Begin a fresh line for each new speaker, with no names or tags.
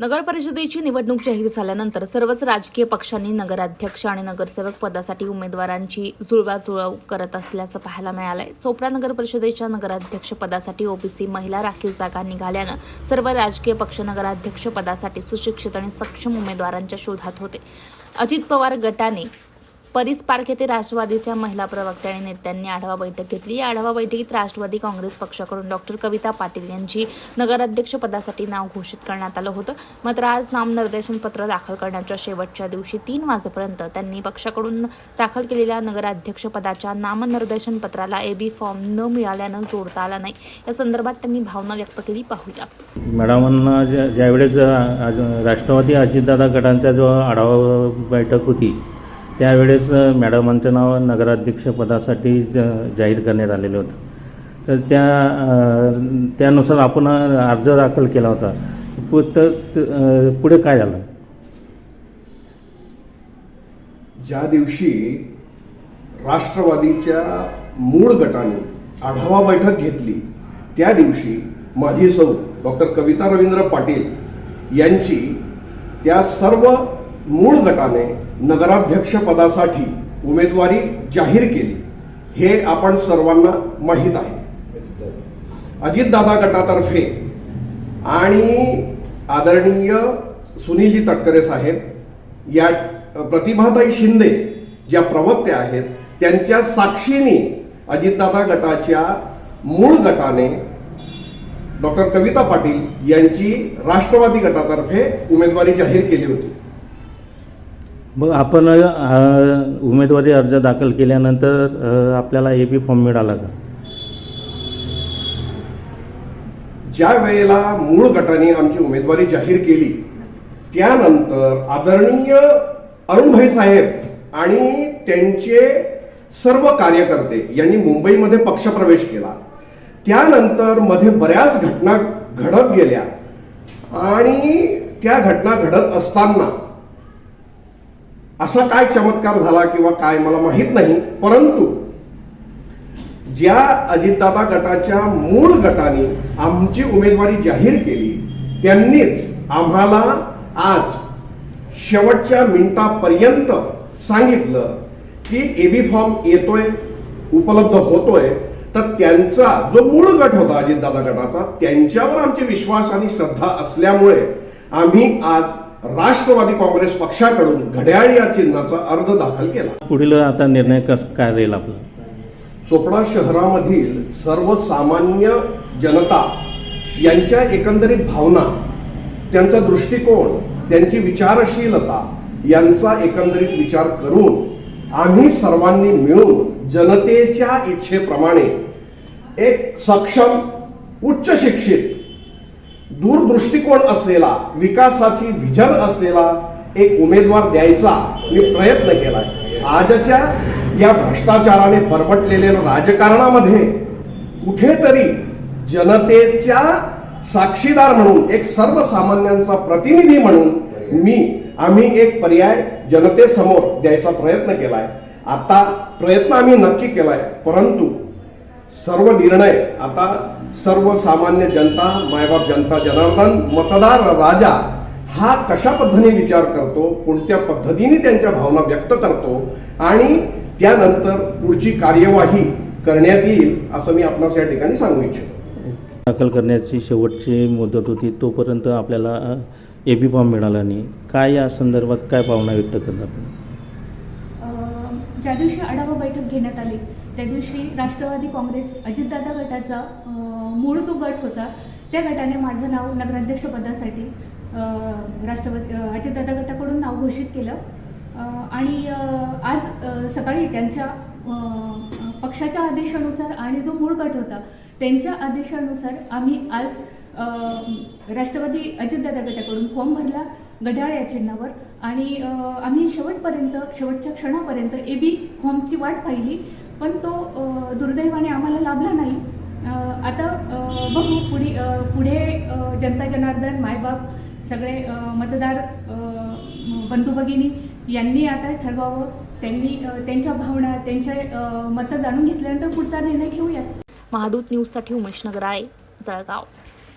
नगर परिषदेची निवडणूक जाहीर झाल्यानंतर सर्वच राजकीय पक्षांनी नगराध्यक्ष आणि नगरसेवक पदासाठी उमेदवारांची जुळवाजुळव करत असल्याचं पाहायला मिळालंय. चोपडा नगर परिषदेच्या नगराध्यक्ष पदासाठी ओबीसी महिला राखीव जागा निघाल्यानं सर्व राजकीय पक्ष नगराध्यक्ष पदासाठी सुशिक्षित आणि सक्षम उमेदवारांच्या शोधात होते. अजित पवार गटाने परिस पार्क येथे राष्ट्रवादीच्या महिला प्रवक्त्या आणि नेत्यांनी आढावा बैठक घेतली. या आढावा बैठकीत राष्ट्रवादी काँग्रेस पक्षाकडून डॉक्टर कविता पाटील यांची नगराध्यक्षपदासाठी नाव घोषित करण्यात आलं होतं. मात्र आज नामनिर्देशन पत्र दाखल करण्याच्या शेवटच्या दिवशी तीन वाजेपर्यंत त्यांनी पक्षाकडून दाखल केलेल्या नगराध्यक्षपदाच्या नामनिर्देशन पत्राला एबी फॉर्म न मिळाल्यानं जोडता आला नाही. या संदर्भात त्यांनी भावना व्यक्त केली. पाहूया.
मॅडमांना ज्या ज्यावेळेस राष्ट्रवादी अजितदादा गटांचा जो आढावा बैठक होती त्यावेळेस मॅडमांचं नाव नगराध्यक्षपदासाठी ज जाहीर करण्यात आलेलं होतं. तर त्या त्यानुसार आपण अर्ज दाखल केला होता. पु- तर पुढे काय झालं?
ज्या दिवशी राष्ट्रवादीच्या मूळ गटाने आढावा बैठक घेतली त्या दिवशी माझी सौ डॉक्टर कविता रवींद्र पाटील यांची त्या सर्व मूळ गटाने नगराध्यक्ष पदासाठी उमेदवारी जाहीर केली. हे आपण सर्वांना माहीत आहे. अजितदादा गटातर्फे आणि आदरणीय सुनीलजी तटकरे साहेब या प्रतिभाताई शिंदे ज्या प्रवक्त्या आहेत त्यांच्या साक्षीने अजितदादा गटाच्या मूळ गटाने डॉक्टर कविता पाटील यांची राष्ट्रवादी गटातर्फे उमेदवारी जाहीर केली होती.
मग आपण उमेदवारी अर्ज दाखल केल्यानंतर आपल्याला ए बी फॉर्म मिळाला का?
ज्या वेळेला मूळ गटाने आमची उमेदवारी जाहीर केली त्यानंतर आदरणीय अरुणभाई साहेब आणि त्यांचे सर्व कार्यकर्ते यांनी मुंबईमध्ये पक्षप्रवेश केला. त्यानंतरमध्ये बऱ्याच घटना घडत गेल्या. आणि त्या घटना घडत असताना असा काय चमत्कार झाला किंवा काय मला माहीत नाही परंतु ज्या अजितदादा गटाच्या मूळ गटाने आमची उमेदवारी जाहीर केली त्यांनीच आम्हाला आज शेवटच्या मिनिटापर्यंत सांगितलं की एबी फॉर्म येतोय उपलब्ध होतोय तर त्यांचा जो मूळ गट होता अजितदादा गटाचा त्यांच्यावर आमचे विश्वास आणि श्रद्धा असल्यामुळे आम्ही आज राष्ट्रवादी काँग्रेस पक्षाकडून घड्याळ या चिन्हाचा अर्ज दाखल केला.
पुढील आता निर्णय कस काय राहील आपला?
चोपडा शहरामधील सर्वसामान्य जनता यांच्या एकंदरीत भावना त्यांचा दृष्टिकोन त्यांची विचारशीलता यांचा एकंदरीत विचार करून आम्ही सर्वांनी मिळून जनतेच्या इच्छेप्रमाणे एक सक्षम उच्च शिक्षित दूरदृष्टिकोन असलेला विकासाची विजन असलेला एक उमेदवार द्यायचा मी प्रयत्न केलाय. आजच्या या भ्रष्टाचाराने बरबटलेल्या राजकारणामध्ये कुठेतरी जनतेच्या साक्षीदार म्हणून एक सर्वसामान्यांचा प्रतिनिधी म्हणून मी आम्ही एक पर्याय जनतेसमोर द्यायचा प्रयत्न केलाय. आता प्रयत्न आम्ही नक्की केलाय परंतु सर्व निर्णय आता सर्वसामान्य जनता मायबाप जनता जनार्दन मतदार राजा हा कशा पद्धतीने विचार करतो कोणत्या पद्धतीने त्यांच्या भावना व्यक्त करतो आणि त्यानंतर पुढची कार्यवाही करण्यात येईल असं मी आपणास या ठिकाणी सांगू इच्छितो.
दाखल करण्याची शेवटची मुदत होती तोपर्यंत आपल्याला ए बी फॉर्म मिळाला नाही. काय या संदर्भात काय भावना व्यक्त
अ, ज्या दिवशी आढावा बैठक घेण्यात आली त्या दिवशी राष्ट्रवादी काँग्रेस अजितदादा गटाचा मूळ जो गट होता त्या गटाने माझं नाव नगराध्यक्षपदासाठी अ, राष्ट्रवादी अजितदादा गटाकडून नाव घोषित केलं. आणि आज सकाळी त्यांच्या पक्षाच्या आदेशानुसार आणि जो मूळ गट होता त्यांच्या आदेशानुसार आम्ही आज राष्ट्रवादी अजितदादा गटाकडून फॉर्म भरला घड्याळ या चिन्हावर आणि आम्ही शेवटपर्यंत शेवटच्या क्षणापर्यंत ए बी फॉर्मची वाट पाहिली. पण तो दुर्दैवाने आम्हाला लाभला नाही. आता बघू पुढे पुढे जनता जनार्दन मायबाप सगळे मतदार बंधू भगिनी यांनी आता ठरवावं. त्यांनी त्यांच्या भावना त्यांच्या मतं जाणून घेतल्यानंतर पुढचा निर्णय घेऊया.
महादूत न्यूजसाठी उमेश नगराळे जळगाव.